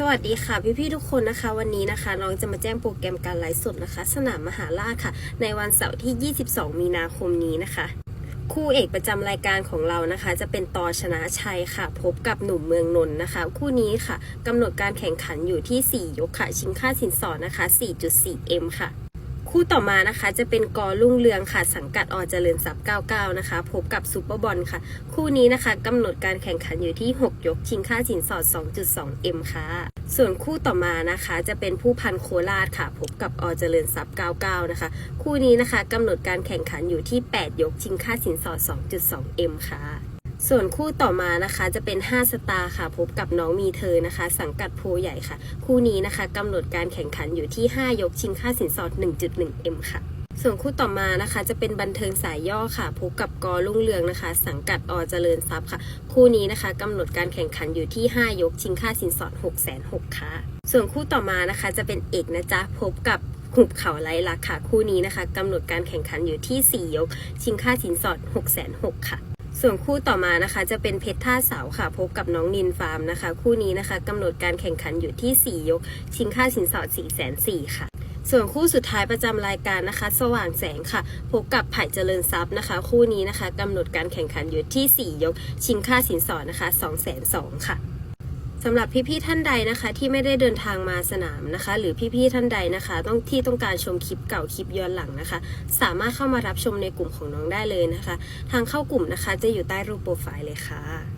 สวัสดีค่ะพี่ๆทุกคนนะคะ วันนี้นะคะน้องจะมาแจ้งโปรแกรมการไลฟ์สดนะคะ สนามมหาราชค่ะ ในวันเสาร์ที่ 22 มีนาคมนี้นะคะ คู่เอกประจำรายการของเรานะคะ จะเป็นตอชนะชัยค่ะ พบกับหนุ่มเมืองนนท์นะคะ คู่นี้ค่ะกำหนดการแข่งขันอยู่ที่ 4 ยกค่ะ ชิงค่าสินสอดนะคะ 4.4M ค่ะ คู่ต่อมานะคะจะเป็นกอลุ่งเรืองค่ะ สังกัดอเจริญทรัพย์ 99 นะคะ พบกับซูเปอร์บอลค่ะ คู่นี้นะคะกำหนดการแข่งขันอยู่ที่ 6 ยกชิงค่าสินสอด 2.2M ค่ะ ส่วนคู่ต่อมานะคะ จะเป็นผู้พันโคราชค่ะ พบกับอเจริญทรัพย์ 99 นะคะ คู่นี้นะคะกำหนดการแข่งขันอยู่ที่ 8 ยกชิงค่าสินสอด 2.2M ค่ะ ส่วนคู่ต่อมานะคะจะเป็น 5 สตาร์ค่ะ พบกับน้องมีเธอนะคะ สังกัดโพใหญ่ค่ะ คู่นี้นะคะกำหนดการแข่งขันอยู่ที่ 5 ยกชิงค่าสินสอด 1.1M ค่ะ ส่วนคู่ต่อมานะคะจะเป็นบันเทิงสายย่อค่ะพบกับกอลุ่งเรืองนะคะ สังกัดอเจริญทรัพย์ค่ะ คู่นี้นะคะกำหนดการแข่งขันอยู่ที่ 5 ยกชิงค่าสินสอด 6 6 0 0ค่ะ ส่วนคู่ต่อมานะคะจะเป็นเอกนะจ๊ะพบกับหุบเขาไร้ลักค่ะ คู่นี้นะคะกำหนดการแข่งขันอยู่ที่ 4 ยก ชิงค่าสินสอด 6 6 0 0 0ค่ะ ส่วนคู่ต่อมานะคะ จะเป็นเพชรท่าเสาค่ะพบกับน้องนินฟาร์มนะคะ คู่นี้นะคะกำหนดการแข่งขันอยู่ที่ 4 ยก ชิงค่าสินสอด4 4 0 0 0ค่ะ ส่วนคู่สุดท้ายประจำรายการนะคะ สว่างแสงค่ะพบกับไผ่เจริญทรัพย์นะคะ คู่นี้นะคะกำหนดการแข่งขันอยู่ที่ 4 ยก ชิงค่าสินสอดนะคะ 2 2 0 0 0ค่ะ สำหรับพี่ๆท่านใดนะคะที่ไม่ได้เดินทางมาสนามนะคะ หรือพี่ๆท่านใดนะคะ ต้องที่ต้องการชมคลิปเก่าคลิปย้อนหลังนะคะ สามารถเข้ามารับชมในกลุ่มของน้องได้เลยนะคะ ทางเข้ากลุ่มนะคะจะอยู่ใต้รูปโปรไฟล์เลยค่ะ